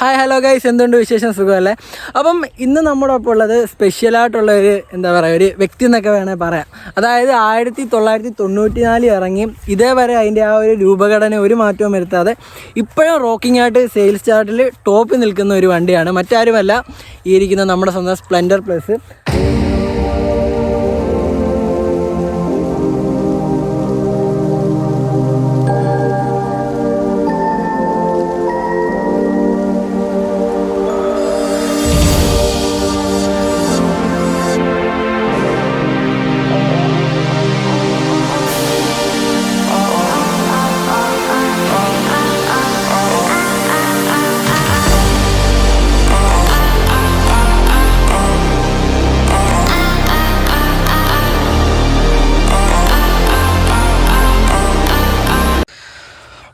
Hi hello guys എന്തുണ്ട് വിശേഷം? സുഖമല്ലേ? അപ്പം ഇന്ന് നമ്മുടെ ഒപ്പം ഉള്ളത് സ്പെഷ്യലായിട്ടുള്ള ഒരു എന്താ പറയുക ഒരു വ്യക്തി എന്നൊക്കെ വേണേൽ പറയാം. അതായത് ആയിരത്തി തൊള്ളായിരത്തി തൊണ്ണൂറ്റി നാലിൽ ഇറങ്ങി ഇതേവരെ അതിന്റെ ആ ഒരു രൂപഘടന ഒരു മാറ്റവും വരുത്താതെ ഇപ്പോഴും റോക്കിംഗ് ആയിട്ട് സെയിൽസ് ചാർട്ടിൽ ടോപ്പിൽ നിൽക്കുന്ന ഒരു വണ്ടിയാണ്. മറ്റാരുമല്ല ഈ ഇരിക്കുന്ന നമ്മുടെ സ്വന്തം സ്പ്ലെൻഡർ പ്ലസ്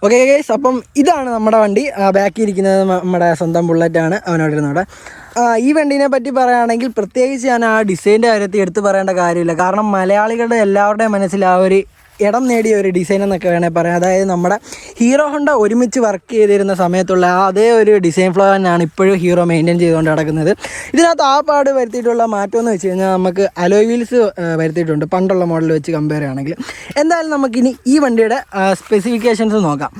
ഓക്കെ ഗൈസ് അപ്പം ഇതാണ് നമ്മുടെ വണ്ടി. ബാക്കി ഇരിക്കുന്നത് നമ്മുടെ സ്വന്തം ബുള്ളറ്റാണ് അവനോട് ഇരുന്നവിടെ ഈ വണ്ടിനെ പറ്റി പറയുകയാണെങ്കിൽ പ്രത്യേകിച്ച് ഞാൻ ആ ഡിസൈന്റെ കാര്യത്തിൽ എടുത്തു പറയേണ്ട കാര്യമില്ല. കാരണം മലയാളികളുടെ എല്ലാവരുടെയും മനസ്സിൽ ആ ഒരു ഇടം നേടിയ ഒരു ഡിസൈൻ എന്നൊക്കെ വേണേൽ പറയാം. അതായത് നമ്മുടെ ഹീറോ ഹോണ്ട ഒരുമിച്ച് വർക്ക് ചെയ്തിരുന്ന സമയത്തുള്ള അതേ ഒരു ഡിസൈൻ ഫ്ലോ തന്നെയാണ് ഇപ്പോഴും ഹീറോ മെയിന്റെയിൻ ചെയ്തുകൊണ്ട് നടക്കുന്നത്. ഇതിനകത്ത് ആ പാട് വരുത്തിയിട്ടുള്ള മാറ്റം എന്ന് വെച്ച് കഴിഞ്ഞാൽ നമുക്ക് അലോയ് വീൽസ് വരുത്തിയിട്ടുണ്ട്. പണ്ടുള്ള മോഡൽ വെച്ച് കമ്പയർ ചെയ്യുകയാണെങ്കിൽ. എന്തായാലും നമുക്കിനി ഈ വണ്ടിയുടെ സ്പെസിഫിക്കേഷൻസ് നോക്കാം.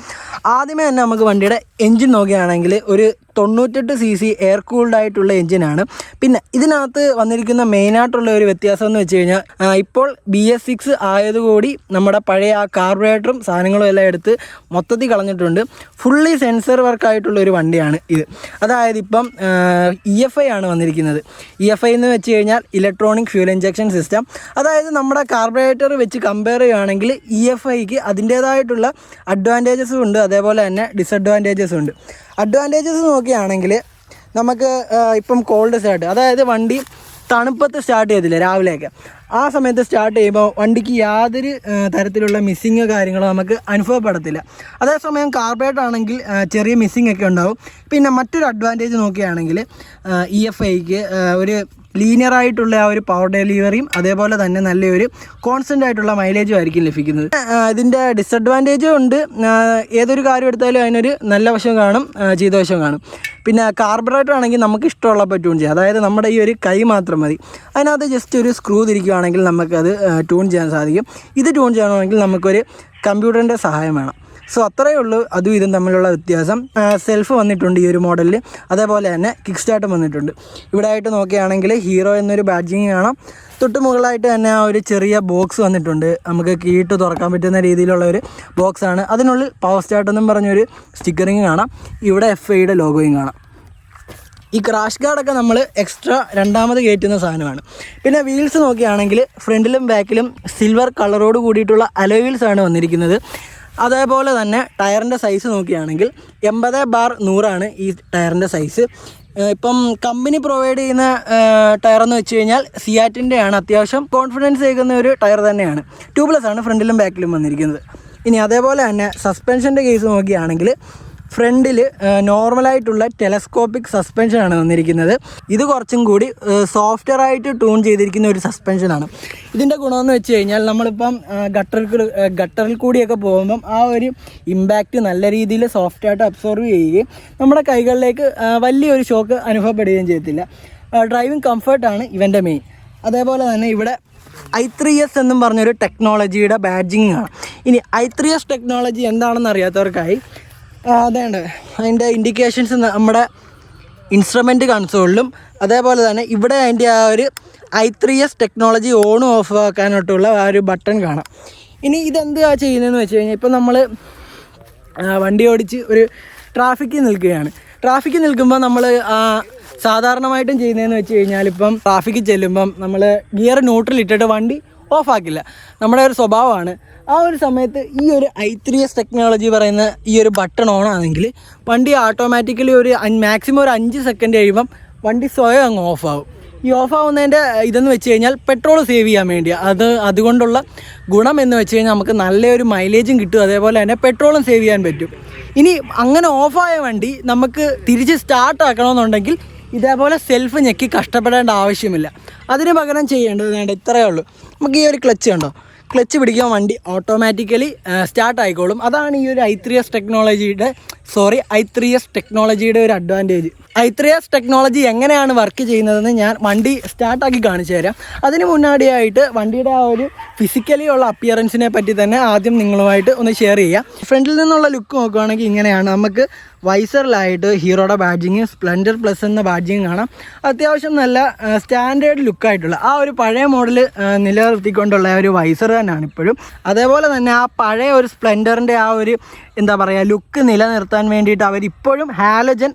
ആദ്യമേ തന്നെ നമുക്ക് വണ്ടിയുടെ എൻജിൻ നോക്കുകയാണെങ്കിൽ ഒരു തൊണ്ണൂറ്റെട്ട് സി സി എയർ കൂൾഡ് ആയിട്ടുള്ള എഞ്ചിനാണ്. പിന്നെ ഇതിനകത്ത് വന്നിരിക്കുന്ന മെയിനായിട്ടുള്ള ഒരു വ്യത്യാസം എന്ന് വെച്ച് കഴിഞ്ഞാൽ ഇപ്പോൾ ബി എസ് സിക്സ് ആയതുകൂടി നമ്മുടെ പഴയ ആ കാർബറേറ്ററും സാധനങ്ങളും എല്ലാം എടുത്ത് മൊത്തത്തിൽ കളഞ്ഞിട്ടുണ്ട്. ഫുള്ളി സെൻസർ വർക്കായിട്ടുള്ള ഒരു വണ്ടിയാണ് ഇത്. അതായത് ഇപ്പം ഇ എഫ് ഐ ആണ് വന്നിരിക്കുന്നത്. ഇ എഫ് ഐ എന്ന് വെച്ച് കഴിഞ്ഞാൽ ഇലക്ട്രോണിക് ഫ്യൂൽ ഇഞ്ചക്ഷൻ സിസ്റ്റം അതായത് നമ്മുടെ കാർബറേറ്റർ വെച്ച് കമ്പയർ ചെയ്യുകയാണെങ്കിൽ ഇ എഫ് ഐക്ക് അതിന്റേതായിട്ടുള്ള അഡ്വാന്റേജസും ഉണ്ട് അതേപോലെ തന്നെ ഡിസഡ്വാന്റേജസും ഉണ്ട്. അഡ്വാന്റേജസ് നോക്കുകയാണെങ്കിൽ നമുക്ക് ഇപ്പം കോൾഡ് സ്റ്റാർട്ട് അതായത് വണ്ടി തണുപ്പത്ത് സ്റ്റാർട്ട് ചെയ്തില്ല രാവിലെയൊക്കെ. ആ സമയത്ത് സ്റ്റാർട്ട് ചെയ്യുമ്പോൾ വണ്ടിക്ക് യാതൊരു തരത്തിലുള്ള മിസ്സിങ് കാര്യങ്ങളോ നമുക്ക് അനുഭവപ്പെടത്തില്ല അതേസമയം കാർബേറ്റ് ആണെങ്കിൽ ചെറിയ മിസ്സിങ് ഒക്കെ ഉണ്ടാവും. പിന്നെ മറ്റൊരു അഡ്വാന്റേജ് നോക്കുകയാണെങ്കിൽ ഇ എഫ് ഐക്ക് ഒരു ലീനിയർ ആയിട്ടുള്ള ആ ഒരു പവർ ഡെലിവറിയും അതേപോലെ തന്നെ നല്ലൊരു കോൺസ്റ്റന്റ് ആയിട്ടുള്ള മൈലേജും ആയിരിക്കും ലഭിക്കുന്നത്. ഇതിന്റെ ഡിസഡ്വാന്റേജും ഉണ്ട്. ഏതൊരു കാര്യം എടുത്താലും അതിനൊരു നല്ല വശം കാണും ആ, ചീത്ത വശം കാണും. പിന്നെ കാർബറേറ്റർ ആണെങ്കിൽ നമുക്ക് ഇഷ്ടമുള്ള പറ്റുകയും ചെയ്യാം. അതായത് നമ്മുടെ ഈ ഒരു കൈ മാത്രം മതി. അതിനകത്ത് ജസ്റ്റ് ഒരു സ്ക്രൂ തിരിക്കുകയാണെങ്കിൽ നമുക്കത് ട്യൂൺ ചെയ്യാൻ സാധിക്കും. ഇത് ട്യൂൺ ചെയ്യണമെങ്കിൽ നമുക്കൊരു കമ്പ്യൂട്ടറിന്റെ സഹായം വേണം. സോ അത്രയേ ഉള്ളൂ. അതും ഇതും തമ്മിലുള്ള വ്യത്യാസം. സെൽഫ് വന്നിട്ടുണ്ട് ഈ ഒരു മോഡലിൽ അതേപോലെ തന്നെ കിക്ക് സ്റ്റാർട്ടും വന്നിട്ടുണ്ട്. ഇവിടെ ആയിട്ട് നോക്കുകയാണെങ്കിൽ ഹീറോ എന്നൊരു ബാഡ്ജിങ് കാണാം. തൊട്ട് മുകളായിട്ട് തന്നെ ആ ഒരു ചെറിയ ബോക്സ് വന്നിട്ടുണ്ട്. നമുക്ക് കീട്ട് തുറക്കാൻ പറ്റുന്ന രീതിയിലുള്ള ഒരു ബോക്സാണ് അതിനുള്ളിൽ പവർ സ്റ്റാർട്ട് എന്നും പറഞ്ഞൊരു സ്റ്റിക്കറിങ് കാണാം. ഇവിടെ എഫ് ഐയുടെ ലോഗോയും കാണാം. ഈ ക്രാഷ് ഗാർഡൊക്കെ നമ്മൾ എക്സ്ട്രാ രണ്ടാമത് കയറ്റുന്ന സാധനമാണ്. പിന്നെ വീൽസ് നോക്കുകയാണെങ്കിൽ ഫ്രണ്ടിലും ബാക്കിലും സിൽവർ കളറോട് കൂടിയിട്ടുള്ള അലോ വീൽസ് ആണ് വന്നിരിക്കുന്നത്. അതേപോലെ തന്നെ ടയറിന്റെ സൈസ് നോക്കുകയാണെങ്കിൽ എൺപത് ബാർ നൂറാണ് ഈ ടയറിന്റെ സൈസ് ഇപ്പം കമ്പനി പ്രൊവൈഡ് ചെയ്യുന്ന ടയർ എന്ന് വെച്ച് കഴിഞ്ഞാൽ സിയാറ്റിന്റെ ആണ്. അത്യാവശ്യം കോൺഫിഡൻസ് ഏകുന്ന ഒരു ടയർ തന്നെയാണ്. ട്യൂബ്ലെസ് ആണ് ഫ്രണ്ടിലും ബാക്കിലും വന്നിരിക്കുന്നത്. ഇനി അതേപോലെ തന്നെ സസ്പെൻഷന്റെ കേസ് നോക്കുകയാണെങ്കിൽ ഫ്രണ്ടിൽ നോർമലായിട്ടുള്ള ടെലസ്കോപ്പിക് സസ്പെൻഷനാണ് വന്നിരിക്കുന്നത് ഇത് കുറച്ചും കൂടി സോഫ്റ്റ്വെയർ ആയിട്ട് ട്യൂൺ ചെയ്തിരിക്കുന്ന ഒരു സസ്പെൻഷനാണ് ഇതിന്റെ ഗുണമെന്ന് വെച്ച് കഴിഞ്ഞാൽ നമ്മളിപ്പം ഗട്ടറിൽ ഗട്ടറിൽ കൂടിയൊക്കെ പോകുമ്പം ആ ഒരു ഇമ്പാക്റ്റ് നല്ല രീതിയിൽ സോഫ്റ്റായിട്ട് അബ്സോർവ് ചെയ്യുകയും നമ്മുടെ കൈകളിലേക്ക് വലിയൊരു ഷോക്ക് അനുഭവപ്പെടുകയും ചെയ്യത്തില്ല. ഡ്രൈവിംഗ് കംഫർട്ടാണ് ഇവന്റെ മെയിൻ. അതേപോലെ തന്നെ ഇവിടെ ഐ ത്രീ എസ് എന്നും പറഞ്ഞൊരു ടെക്നോളജിയുടെ ബാഡ്ജിങ് ആണ്. ഇനി ഐ ത്രീ എസ് ടെക്നോളജി എന്താണെന്ന് അറിയാത്തവർക്കായി അതേണ്ട അതിന്റെ ഇൻഡിക്കേഷൻസ് നമ്മുടെ ഇൻസ്ട്രുമെന്റ് കൺസോളിലും അതേപോലെ തന്നെ ഇവിടെ അതിന്റെ ആ ഒരു ഐ ത്രീ എസ് ടെക്നോളജി ഓണും ഓഫ് ആക്കാനായിട്ടുള്ള ആ ഒരു ബട്ടൺ കാണാം. ഇനി ഇതെന്താ ചെയ്യുന്നതെന്ന് വെച്ച് കഴിഞ്ഞാൽ ഇപ്പം നമ്മൾ വണ്ടി ഓടിച്ച് ഒരു ട്രാഫിക്കിൽ നിൽക്കുകയാണ്. ട്രാഫിക്കിൽ നിൽക്കുമ്പോൾ നമ്മൾ സാധാരണമായിട്ടും ചെയ്യുന്നതെന്ന് വെച്ച് കഴിഞ്ഞാൽ ഇപ്പം ട്രാഫിക്കിൽ ചെല്ലുമ്പം നമ്മൾ ഗിയർ ന്യൂട്രൽ ഇട്ടിട്ട് വണ്ടി ഓഫാക്കില്ല. നമ്മുടെ ഒരു സ്വഭാവമാണ്. ആ ഒരു സമയത്ത് ഈ ഒരു ഐ ത്രീ എസ് ടെക്നോളജി പറയുന്ന ഈ ഒരു ബട്ടൺ ഓൺ ആണെങ്കിൽ വണ്ടി ഓട്ടോമാറ്റിക്കലി ഒരു മാക്സിമം ഒരു അഞ്ച് സെക്കൻഡ് കഴിയുമ്പം വണ്ടി സ്വയം അങ്ങ് ഓഫാവും ഈ ഓഫ് ആവുന്നതിന്റെ ഇതെന്ന് വെച്ച് കഴിഞ്ഞാൽ പെട്രോൾ സേവ് ചെയ്യാൻ വേണ്ടി അത് അതുകൊണ്ടുള്ള ഗുണം എന്ന് വെച്ച് കഴിഞ്ഞാൽ നമുക്ക് നല്ലൊരു മൈലേജും കിട്ടും. അതേപോലെ തന്നെ പെട്രോളും സേവ് ചെയ്യാൻ പറ്റും. ഇനി അങ്ങനെ ഓഫായ വണ്ടി നമുക്ക് തിരിച്ച് സ്റ്റാർട്ട് ആക്കണമെന്നുണ്ടെങ്കിൽ ഇതേപോലെ സെൽഫ് ഞെക്കി കഷ്ടപ്പെടേണ്ട ആവശ്യമില്ല. അതിന് പകരം ചെയ്യേണ്ടത് വേണ്ട ഇത്രയേ ഉള്ളൂ. നമുക്ക് ഈ ഒരു ക്ലച്ച് കണ്ടോ? ക്ലച്ച് പിടിക്കാൻ വണ്ടി ഓട്ടോമാറ്റിക്കലി സ്റ്റാർട്ട് ആയിക്കോളും. അതാണ് ഈ ഒരു ഐ ത്രീ എസ് ടെക്നോളജിയുടെ സോറി ഐ ത്രീ എസ് ടെക്നോളജിയുടെ ഒരു advantage I three S technology എങ്ങനെയാണ് വർക്ക് ചെയ്യുന്നതെന്ന് ഞാൻ വണ്ടി സ്റ്റാർട്ടാക്കി കാണിച്ചു തരാം. അതിന് മുന്നാടിയായിട്ട് വണ്ടിയുടെ ആ ഒരു ഫിസിക്കലി ഉള്ള അപ്പിയറൻസിനെ പറ്റി തന്നെ ആദ്യം നിങ്ങളുമായിട്ട് ഒന്ന് ഷെയർ ചെയ്യാം. ഫ്രണ്ടിൽ നിന്നുള്ള ലുക്ക് നോക്കുകയാണെങ്കിൽ ഇങ്ങനെയാണ്. നമുക്ക് വൈസറിലായിട്ട് ഹീറോയുടെ ബാഡ്ജിങ് സ്പ്ലെൻഡർ പ്ലസ് എന്ന ബാഡ്ജിങ് കാണാം. അത്യാവശ്യം നല്ല സ്റ്റാൻഡേർഡ് ലുക്കായിട്ടുള്ള ആ ഒരു പഴയ മോഡൽ നിലനിർത്തിക്കൊണ്ടുള്ള ഒരു വൈസർ തന്നെയാണ് ഇപ്പോഴും. അതേപോലെ തന്നെ ആ പഴയ ഒരു സ്പ്ലെൻഡറിന്റെ ആ ഒരു എന്താ പറയുക ലുക്ക് നിലനിർത്താൻ വേണ്ടിയിട്ട് അവരിപ്പോഴും ഹാലജൻ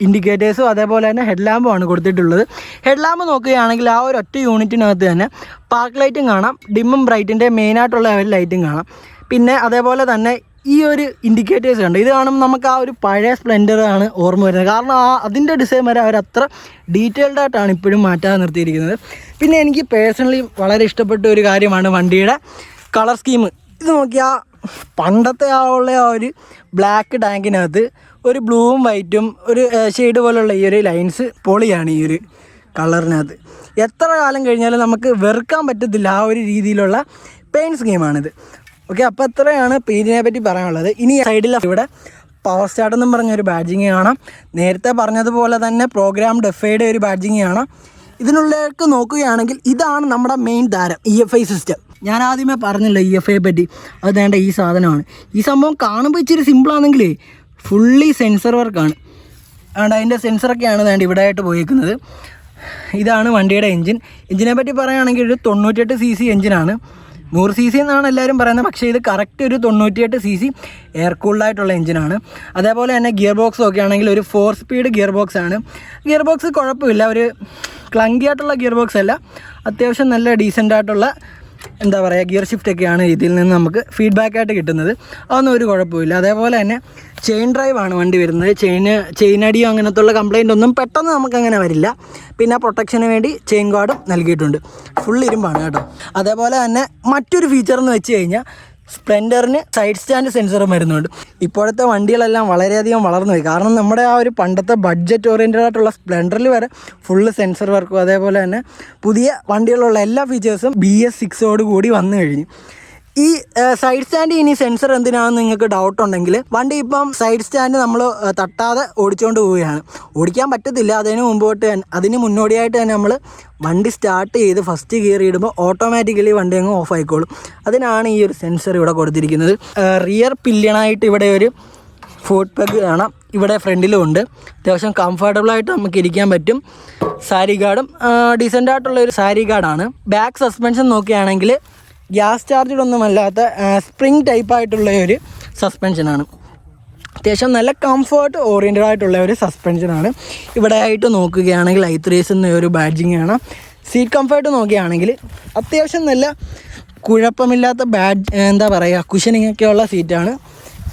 ഇൻഡിക്കേറ്റേഴ്സും അതേപോലെ തന്നെ ഹെഡ് ലാമ്പുമാണ് കൊടുത്തിട്ടുള്ളത്. ഹെഡ് ലാമ്പ് നോക്കുകയാണെങ്കിൽ ആ ഒരു ഒറ്റ യൂണിറ്റിനകത്ത് തന്നെ പാർക്ക് ലൈറ്റും കാണാം. ഡിമ്മും ബ്രൈറ്റിന്റെ മെയിനായിട്ടുള്ള ലൈറ്റും കാണാം. പിന്നെ അതേപോലെ തന്നെ ഈ ഒരു ഇൻഡിക്കേറ്റേഴ്സ് ഉണ്ട് ഇത് കാണുമ്പോൾ നമുക്ക് ആ ഒരു പഴയ സ്പ്ലെൻഡർ ആണ് ഓർമ്മ വരുന്നത്. കാരണം ആ അതിന്റെ ഡിസൈൻ വരെ അവർ അത്ര ഡീറ്റെയിൽഡ് ആയിട്ടാണ് ഇപ്പോഴും മാറ്റാതെ നിർത്തിയിരിക്കുന്നത്. പിന്നെ എനിക്ക് പേഴ്സണലി വളരെ ഇഷ്ടപ്പെട്ട ഒരു കാര്യമാണ് വണ്ടിയുടെ കളർ സ്കീം ഇത് നോക്കിയാൽ പണ്ടത്തെ ആ ഉള്ള ആ ഒരു ബ്ലാക്ക് ടാങ്കിനകത്ത് ഒരു ബ്ലൂവും വൈറ്റും ഒരു ഷെയ്ഡ് പോലുള്ള ഈ ഒരു ലൈൻസ് പൊളിയാണ് ഈ ഒരു കളറിനകത്ത് എത്ര കാലം കഴിഞ്ഞാലും നമുക്ക് വെറുക്കാൻ പറ്റത്തില്ല ആ ഒരു രീതിയിലുള്ള പെയിന്റ് സ്കീമാണിത് ഓക്കെ അപ്പോൾ അത്രയാണ് പേജിനെ പറ്റി പറയാനുള്ളത്. ഇനി സൈഡിൽ ഇവിടെ പവർ സ്റ്റാർട്ട് എന്നും പറഞ്ഞ ഒരു ബാഡ്ജിങ് കാണാം. നേരത്തെ പറഞ്ഞതുപോലെ തന്നെ പ്രോഗ്രാം ഡെഫൈഡ് ഒരു ബാഡ്ജിങ് കാണാം ഇതിനുള്ളിലേക്ക് നോക്കുകയാണെങ്കിൽ ഇതാണ് നമ്മുടെ മെയിൻ താരം ഇ എഫ് ഐ സിസ്റ്റം ഞാൻ ആദ്യമേ പറഞ്ഞില്ല ഇ എഫ് ഐയെ പറ്റി? അത് വേണ്ട ഈ സാധനമാണ്. ഈ സംഭവം കാണുമ്പോൾ ഇച്ചിരി സിമ്പിളാണെങ്കിലേ ഫുള്ളി സെൻസർ വർക്കാണ് അതുകൊണ്ട് അതിന്റെ സെൻസറൊക്കെയാണ് വേണ്ട ഇവിടെ ആയിട്ട് പോയേക്കുന്നത്. ഇതാണ് വണ്ടിയുടെ എൻജിൻ എഞ്ചിനെ പറ്റി പറയുകയാണെങ്കിൽ ഒരു തൊണ്ണൂറ്റെട്ട് സി സി എഞ്ചിനാണ് നൂറ് സി സി എന്നാണ് എല്ലാവരും പറയുന്നത്. പക്ഷേ ഇത് കറക്റ്റ് ഒരു തൊണ്ണൂറ്റിയെട്ട് സി സി എയർ കൂൾഡായിട്ടുള്ള എഞ്ചിനാണ് അതേപോലെ തന്നെ ഗിയർ ബോക്സ് ഒക്കെ ആണെങ്കിൽ ഒരു ഫോർ സ്പീഡ് ഗിയർ ബോക്സ് ആണ്. ഗിയർ ബോക്സ് കുഴപ്പമില്ല. ഒരു ക്ലങ്കി ആയിട്ടുള്ള ഗിയർ ബോക്സ് അല്ല. അത്യാവശ്യം നല്ല ഡീസന്റ് ആയിട്ടുള്ള എന്താ പറയുക ഗിയർ ഷിഫ്റ്റ് ഒക്കെയാണ് ഇതിൽ നിന്ന് നമുക്ക് ഫീഡ്ബാക്ക് ആയിട്ട് കിട്ടുന്നത്. അതൊന്നും ഒരു കുഴപ്പമില്ല അതേപോലെ തന്നെ ചെയിൻ ഡ്രൈവ് ആണ് വണ്ടി വരുന്നത്. ചെയിന് ചെയിൻ അടിയോ അങ്ങനത്തെ ഉള്ള കംപ്ലൈന്റ് ഒന്നും പെട്ടെന്ന് നമുക്ക് അങ്ങനെ വരില്ല. പിന്നെ പ്രൊട്ടക്ഷന് വേണ്ടി ചെയിൻ ഗാർഡും നൽകിയിട്ടുണ്ട്. ഫുൾ ഇരുമ്പാണ് കേട്ടോ. അതേപോലെ തന്നെ മറ്റൊരു ഫീച്ചർ എന്ന് വെച്ച് കഴിഞ്ഞാൽ സ്പ്ലെൻഡറിന് സൈഡ് സ്റ്റാൻഡ് സെൻസറും വരുന്നുണ്ട് ഇപ്പോഴത്തെ വണ്ടികളെല്ലാം വളരെയധികം വളർന്നു പോയി. കാരണം നമ്മുടെ ആ ഒരു പണ്ടത്തെ ബഡ്ജറ്റ് ഓറിയന്റഡ് ആയിട്ടുള്ള സ്പ്ലെൻഡറിൽ വരെ ഫുള്ള് സെൻസർ വർക്കും അതേപോലെ തന്നെ പുതിയ വണ്ടികളുള്ള എല്ലാ ഫീച്ചേഴ്സും ബി എസ് സിക്സോട് കൂടി വന്നു കഴിഞ്ഞു. ഈ സൈഡ് സ്റ്റാൻഡ് ഇനി സെൻസർ എന്തിനാണെന്ന് നിങ്ങൾക്ക് ഡൗട്ട് ഉണ്ടെങ്കിൽ വണ്ടി ഇപ്പം സൈഡ് സ്റ്റാൻഡ് നമ്മൾ തട്ടാതെ ഓടിച്ചുകൊണ്ട് പോവുകയാണ്. ഓടിക്കാൻ പറ്റത്തില്ല. അതിന് മുമ്പോട്ട് അതിന് മുന്നോടിയായിട്ട് തന്നെ നമ്മൾ വണ്ടി സ്റ്റാർട്ട് ചെയ്ത് ഫസ്റ്റ് ഗിയർ ഇടുമ്പോൾ ഓട്ടോമാറ്റിക്കലി വണ്ടി അങ്ങ് ഓഫ് ആയിക്കോളും. അതിനാണ് ഈ ഒരു സെൻസർ ഇവിടെ കൊടുത്തിരിക്കുന്നത്. റിയർ പില്യണായിട്ട് ഇവിടെ ഒരു ഫുഡ് പെഗ് കാണാം. ഇവിടെ ഫ്രണ്ടിലും ഉണ്ട്. അത്യാവശ്യം കംഫർട്ടബിളായിട്ട് നമുക്ക് ഇരിക്കാൻ പറ്റും. സാരി ഗാർഡും ഡീസന്റ് ആയിട്ടുള്ള ഒരു സാരി ഗാർഡാണ് ബാക്ക് സസ്പെൻഷൻ നോക്കുകയാണെങ്കിൽ ഗ്യാസ് ചാർജഡൊന്നുമല്ലാത്ത സ്പ്രിങ് ടൈപ്പ് ആയിട്ടുള്ള ഒരു സസ്പെൻഷനാണ് അത്യാവശ്യം നല്ല കംഫർട്ട് ഓറിയന്റഡ് ആയിട്ടുള്ള ഒരു സസ്പെൻഷനാണ് ഇവിടെ ആയിട്ട് നോക്കുകയാണെങ്കിൽ ഐത്രീസ് എന്ന ഒരു ബാഡ്ജിങ് ആണ്. സീറ്റ് കംഫർട്ട് നോക്കുകയാണെങ്കിൽ അത്യാവശ്യം നല്ല കുഴപ്പമില്ലാത്ത ബാഡ് എന്താ പറയുക കുഷനിങ് ഉള്ള സീറ്റാണ്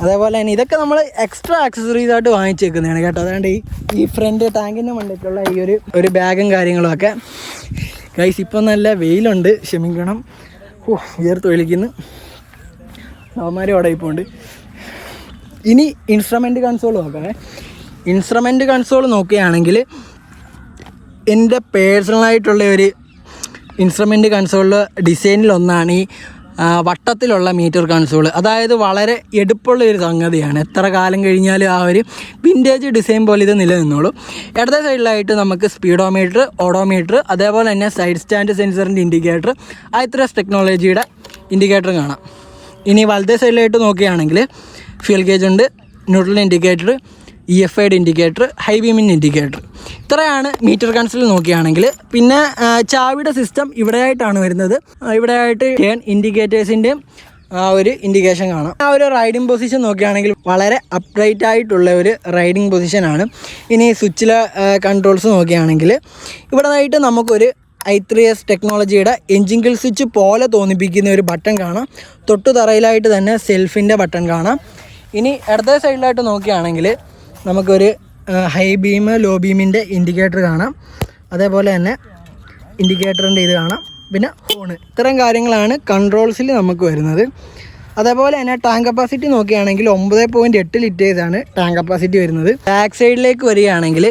അതേപോലെ തന്നെ ഇതൊക്കെ നമ്മൾ എക്സ്ട്രാ ആക്സസറീസ് ആയിട്ട് വാങ്ങിച്ചേക്കുന്നതാണ് കേട്ടോ. അതുകൊണ്ട് ഈ ഈ ഫ്രണ്ട് ടാങ്കിന്റെ മണ്ടയ്ക്കുള്ള ഈ ഒരു ഒരു ബാഗും കാര്യങ്ങളും ഒക്കെ. ഗൈസ് ഇപ്പം നല്ല വെയിലുണ്ട്. ക്ഷമിക്കണം. ഓ വിയർത്ത് വിളിക്കുന്നു. അവന്മാരും അവിടെ ഇപ്പോൾ ഇനി ഇൻസ്ട്രുമെന്റ് കൺസോൾ നോക്കണേ ഇൻസ്ട്രുമെന്റ് കൺസോൾ നോക്കുകയാണെങ്കിൽ എന്റെ പേഴ്സണലായിട്ടുള്ള ഒരു ഇൻസ്ട്രുമെന്റ് കൺസോളിൽ ഡിസൈനിലൊന്നാണ് ഈ വട്ടത്തിലുള്ള മീറ്റർ കൺസോൾ അതായത് വളരെ എടുപ്പുള്ള ഒരു സംഗതിയാണ്. എത്ര കാലം കഴിഞ്ഞാലും ആ ഒരു വിന്റേജ് ഡിസൈൻ പോലെ ഇത് നിലനിന്നോളും. ഇടത്തെ സൈഡിലായിട്ട് നമുക്ക് സ്പീഡോമീറ്റർ ഓഡോമീറ്റർ അതേപോലെ തന്നെ സൈഡ് സ്റ്റാൻഡ് സെൻസറിന്റെ ഇൻഡിക്കേറ്റർ ഐത്രസ് ടെക്നോളജിയുടെ ഇൻഡിക്കേറ്റർ കാണാം. ഇനി വലത്തെ സൈഡിലായിട്ട് നോക്കുകയാണെങ്കിൽ ഫ്യൂൽ ഗേജ് ഉണ്ട് ന്യൂട്രൽ ഇൻഡിക്കേറ്റർ ഇ എഫ് ഐയുടെ ഇൻഡിക്കേറ്റർ ഹൈ ബീമിന്റെ ഇൻഡിക്കേറ്റർ ഇത്രയാണ് മീറ്റർ കൺസിൽ നോക്കുകയാണെങ്കിൽ പിന്നെ ചാവിയുടെ സിസ്റ്റം ഇവിടെയായിട്ടാണ് വരുന്നത്. ഇവിടെയായിട്ട് ടേൺ ഇൻഡിക്കേറ്റേഴ്സിന്റെയും ആ ഒരു ഇൻഡിക്കേഷൻ കാണാം. ആ ഒരു റൈഡിംഗ് പൊസിഷൻ നോക്കുകയാണെങ്കിൽ വളരെ അപ്ഡേറ്റ് ആയിട്ടുള്ള ഒരു റൈഡിംഗ് പൊസിഷനാണ് ഇനി സ്വിച്ചിലെ കൺട്രോൾസ് നോക്കുകയാണെങ്കിൽ ഇവിടെ നിന്നായിട്ട് നമുക്കൊരു ഐ ത്രീ എസ് ടെക്നോളജിയുടെ എഞ്ചിൻ കിൽ സ്വിച്ച് പോലെ തോന്നിപ്പിക്കുന്ന ഒരു ബട്ടൺ കാണാം. തൊട്ടു തറയിലായിട്ട് തന്നെ സെൽഫിന്റെ ബട്ടൺ കാണാം. ഇനി ഇടത്തെ സൈഡിലായിട്ട് നോക്കുകയാണെങ്കിൽ നമുക്കൊരു ഹൈ ബീം ലോ ബീമിന്റെ ഇൻഡിക്കേറ്റർ കാണാം. അതേപോലെ തന്നെ ഇൻഡിക്കേറ്ററിന്റെ ഇത് കാണാം. പിന്നെ ഹോണ് ഇത്തരം കാര്യങ്ങളാണ് കൺട്രോൾസിൽ നമുക്ക് വരുന്നത്. അതേപോലെ തന്നെ ടാങ്ക് കപ്പാസിറ്റി നോക്കുകയാണെങ്കിൽ ഒമ്പത് പോയിന്റ് എട്ട് ലിറ്റേഴ്സാണ് ടാങ്ക് കപ്പാസിറ്റി വരുന്നത്. ബാക്ക് സൈഡിലേക്ക് വരികയാണെങ്കിൽ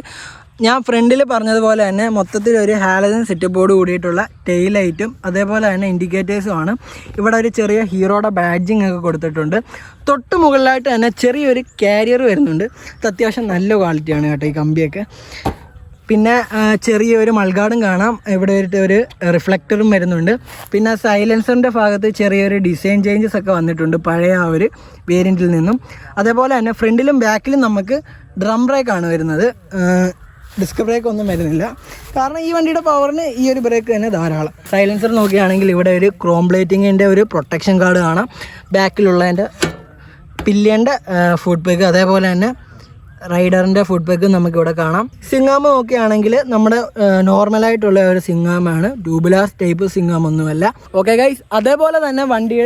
ഞാൻ ഫ്രണ്ടിൽ പറഞ്ഞതുപോലെ തന്നെ മൊത്തത്തിൽ ഒരു ഹാലജൻ സെറ്റപ്പോട് കൂടിയിട്ടുള്ള ടെയിൽ ലൈറ്റും അതേപോലെ തന്നെ ഇൻഡിക്കേറ്റേഴ്സും ആണ്. ഇവിടെ ഒരു ചെറിയ ഹീറോയുടെ ബാഡ്ജിങ് ഒക്കെ കൊടുത്തിട്ടുണ്ട്. തൊട്ട് മുകളിലായിട്ട് തന്നെ ചെറിയൊരു കാരിയർ വരുന്നുണ്ട്. ഇത് അത്യാവശ്യം നല്ല ക്വാളിറ്റിയാണ് കേട്ടോ ഈ കമ്പിയൊക്കെ. പിന്നെ ചെറിയൊരു മൾഗാർഡും കാണാം. ഇവിടെ ഒരു ഒരു റിഫ്ലക്ടറും വരുന്നുണ്ട്. പിന്നെ സൈലൻസറിന്റെ ഭാഗത്ത് ചെറിയൊരു ഡിസൈൻ ചേഞ്ചസ് ഒക്കെ വന്നിട്ടുണ്ട് പഴയ ആ ഒരു വേരിയന്റിൽ നിന്നും. അതേപോലെ തന്നെ ഫ്രണ്ടിലും ബാക്കിലും നമുക്ക് ഡ്രം ബ്രേക്കാണ് വരുന്നത്. ഡിസ്ക് ബ്രേക്ക് ഒന്നും വരുന്നില്ല. കാരണം ഈ വണ്ടിയുടെ പവറിന് ഈ ഒരു ബ്രേക്ക് തന്നെ ധാരാളം. സൈലൻസർ നോക്കുകയാണെങ്കിൽ ഇവിടെ ഒരു ക്രോം പ്ലേറ്റിങ്ങിന്റെ ഒരു പ്രൊട്ടക്ഷൻ കാർഡ് കാണാം. ബാക്കിലുള്ളതിന്റെ പില്ലിയന്റെ ഫുഡ് പേക്ക് അതേപോലെ തന്നെ റൈഡറിന്റെ ഫുഡ് നമുക്ക് നമുക്കിവിടെ കാണാം. സിങ്ങാമ നോക്കുകയാണെങ്കിൽ നമ്മുടെ നോർമലായിട്ടുള്ള ഒരു സിംഗാമാണ്. ട്യൂബുലാസ് ടൈപ്പ് സിംഗാം ഒന്നുമല്ല ഓക്കെ ഗൈസ് അതേപോലെ തന്നെ വണ്ടി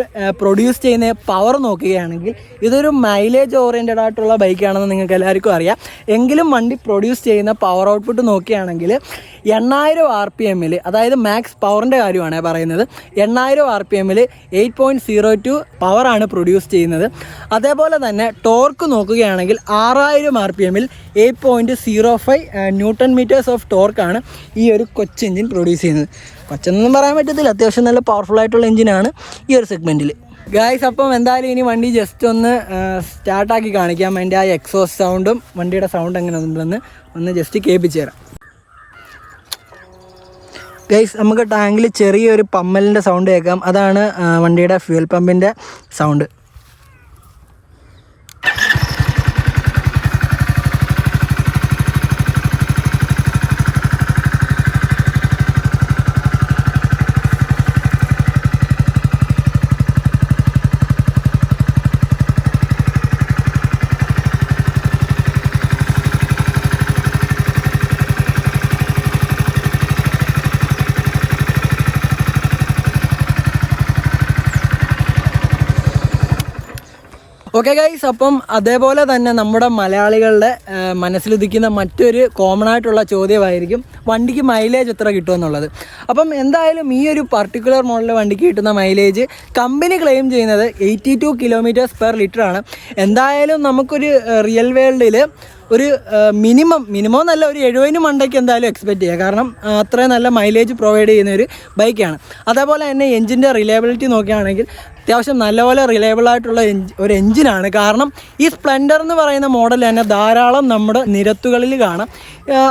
പ്രൊഡ്യൂസ് ചെയ്യുന്ന പവർ നോക്കുകയാണെങ്കിൽ ഇതൊരു മൈലേജ് ഓറിയന്റഡ് ആയിട്ടുള്ള ബൈക്കാണെന്ന് നിങ്ങൾക്ക് എല്ലാവർക്കും അറിയാം. എങ്കിലും വണ്ടി പ്രൊഡ്യൂസ് ചെയ്യുന്ന പവർ ഔട്ട്പുട്ട് നോക്കുകയാണെങ്കിൽ എണ്ണായിരം ആർ പി എമ്മിൽ അതായത് മാക്സ് പവറിന്റെ കാര്യമാണ് പറയുന്നത്. എണ്ണായിരം ആർ പി എമ്മിൽ എയ്റ്റ് പോയിന്റ് സീറോ ടു പവറാണ് പ്രൊഡ്യൂസ് ചെയ്യുന്നത്. അതേപോലെ തന്നെ ടോർക്ക് നോക്കുകയാണെങ്കിൽ ആറായിരം ആർ പി എമ്മിൽ eight point zero five newton metres of ടോർക്കാണ് ഈ ഒരു കൊച്ച് എഞ്ചിൻ പ്രൊഡ്യൂസ് ചെയ്യുന്നത്. കൊച്ചെന്നൊന്നും പറയാൻ പറ്റത്തില്ല അത്യാവശ്യം നല്ല പവർഫുൾ ആയിട്ടുള്ള എഞ്ചിനാണ് ഈ ഒരു സെഗ്മെന്റിൽ ഗായ്സ് അപ്പം എന്തായാലും ഇനി വണ്ടി ജസ്റ്റ് ഒന്ന് സ്റ്റാർട്ടാക്കി കാണിക്കാം. അതിന്റെ ആ എക്സോസ് സൗണ്ടും വണ്ടിയുടെ സൗണ്ട് എങ്ങനെ ഉണ്ടെന്ന് ഒന്ന് ജസ്റ്റ് കേൾപ്പിച്ച് തരാം. ഗൈസ് നമുക്ക് ടാങ്കിൽ ചെറിയൊരു പമ്മലിന്റെ സൗണ്ട് കേൾക്കാം. അതാണ് വണ്ടിയുടെ ഫ്യൂൽ പമ്പിന്റെ സൗണ്ട് ഓക്കെ ഗൈസ് അപ്പം അതേപോലെ തന്നെ നമ്മുടെ മലയാളികളുടെ മനസ്സിലുദിക്കുന്ന മറ്റൊരു കോമൺ ആയിട്ടുള്ള ചോദ്യമായിരിക്കും വണ്ടിക്ക് മൈലേജ് എത്ര കിട്ടുമെന്നുള്ളത് അപ്പം എന്തായാലും ഈ ഒരു പർട്ടിക്കുലർ മോഡൽ വണ്ടിക്ക് കിട്ടുന്ന മൈലേജ് കമ്പനി ക്ലെയിം ചെയ്യുന്നത് eighty two kilometres per litre ആണ്. എന്തായാലും നമുക്കൊരു റിയൽ വേൾഡിൽ ഒരു മിനിമം മിനിമം എന്നല്ല ഒരു എഴുപതിന് മണ്ടയ്ക്ക് എന്തായാലും എക്സ്പെക്ട് ചെയ്യുക കാരണം അത്രയും നല്ല മൈലേജ് പ്രൊവൈഡ് ചെയ്യുന്ന ഒരു ബൈക്കാണ് അതേപോലെ തന്നെ എഞ്ചിന്റെ റിലയബിലിറ്റി നോക്കുകയാണെങ്കിൽ അത്യാവശ്യം നല്ലപോലെ റിലയബിൾ ആയിട്ടുള്ള ഒരു എഞ്ചിനാണ് കാരണം ഈ സ്പ്ലെൻഡർ എന്ന് പറയുന്ന മോഡൽ തന്നെ ധാരാളം നമ്മുടെ നിരത്തുകളിൽ കാണാം.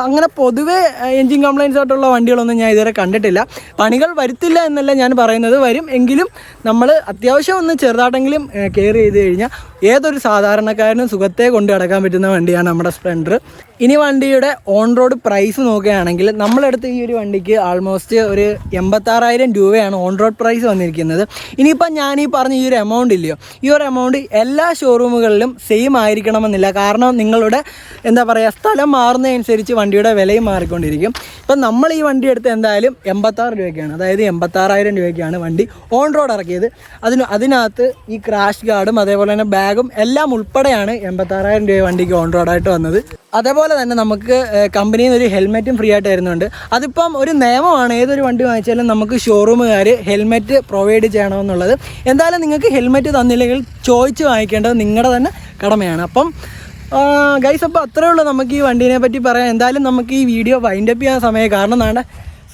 അങ്ങനെ പൊതുവേ എഞ്ചിൻ കംപ്ലയിൻസ് ആയിട്ടുള്ള വണ്ടികളൊന്നും ഞാൻ ഇതുവരെ കണ്ടിട്ടില്ല. പണികൾ വരുത്തില്ല എന്നല്ല ഞാൻ പറയുന്നത്. വരും എങ്കിലും നമ്മൾ അത്യാവശ്യം ഒന്ന് ചെറുതായിട്ടെങ്കിലും കെയർ ചെയ്ത് കഴിഞ്ഞാൽ ഏതൊരു സാധാരണക്കാരനും സുഖത്തെ കൊണ്ട് കിടക്കാൻ പറ്റുന്ന വണ്ടിയാണ് നമ്മുടെ സ്പ്ലെൻഡർ ഇനി വണ്ടിയുടെ ഓൺ റോഡ് പ്രൈസ് നോക്കുകയാണെങ്കിൽ നമ്മളെടുത്ത് ഈ ഒരു വണ്ടിക്ക് ആൾമോസ്റ്റ് ഒരു എൺപത്താറായിരം രൂപയാണ് ഓൺ റോഡ് പ്രൈസ് വന്നിരിക്കുന്നത്. ഇനിയിപ്പം ഞാൻ ഈ പറഞ്ഞ ഈ ഒരു എമൗണ്ട് ഇല്ലയോ? ഈ ഒരു എമൗണ്ട് എല്ലാ ഷോറൂമുകളിലും സെയിം ആയിരിക്കണമെന്നില്ല. കാരണം നിങ്ങളുടെ എന്താ പറയുക സ്ഥലം മാറുന്നതനുസരിച്ച് വണ്ടിയുടെ വിലയും മാറിക്കൊണ്ടിരിക്കും. ഇപ്പം നമ്മൾ ഈ വണ്ടി എടുത്ത് എന്തായാലും എൺപത്താറ് രൂപയ്ക്കാണ്. അതായത് എൺപത്താറായിരം രൂപയ്ക്കാണ് വണ്ടി ഓൺ റോഡ് ഇറക്കിയത്. അതിന് അതിനകത്ത് ഈ ക്രാഷ് ഗാർഡും അതേപോലെ തന്നെ ബാഗും എല്ലാം ഉൾപ്പെടെയാണ് എൺപത്താറായിരം രൂപ വണ്ടിക്ക് ഓൺ റോഡായിട്ട് വന്നത്. അതേപോലെ തന്നെ നമുക്ക് കമ്പനിയിൽ നിന്ന് ഒരു ഹെൽമെറ്റും ഫ്രീ ആയിട്ട് തരുന്നുണ്ട്. അതിപ്പം ഒരു നിയമമാണ് ഏതൊരു വണ്ടി വാങ്ങിച്ചാലും നമുക്ക് ഷോറൂമുകാർ ഹെൽമെറ്റ് പ്രൊവൈഡ് ചെയ്യണമെന്നുള്ളത്. എന്തായാലും നിങ്ങൾക്ക് ഹെൽമെറ്റ് തന്നില്ലെങ്കിൽ ചോദിച്ച് വാങ്ങിക്കേണ്ടത് നിങ്ങളുടെ തന്നെ കടമയാണ്. അപ്പം ഗൈസ് അപ്പോൾ അത്രേ ഉള്ളൂ നമുക്ക് ഈ വണ്ടീനെ പറ്റി പറയാം എന്തായാലും നമുക്ക് ഈ വീഡിയോ വൈൻഡപ്പ് ചെയ്യാൻ സമയം. കാരണം എന്നാണ്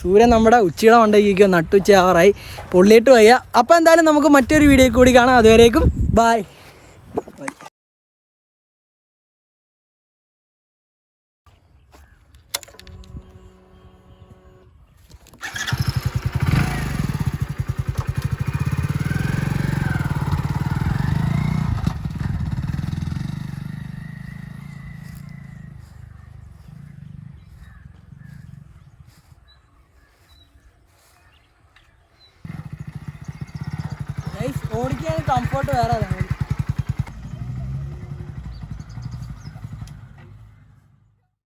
സൂര്യൻ നമ്മുടെ ഉച്ചയുടെ വണ്ടിക്ക് നട്ടുച്ച ആറായി പൊള്ളിയിട്ട് വയ്യ. അപ്പോൾ എന്തായാലും നമുക്ക് മറ്റൊരു വീഡിയോ കൂടി കാണാം. അതുവരേക്കും ബായ് ഓടിക്കാൻ കംഫർട്ട് വേറെ.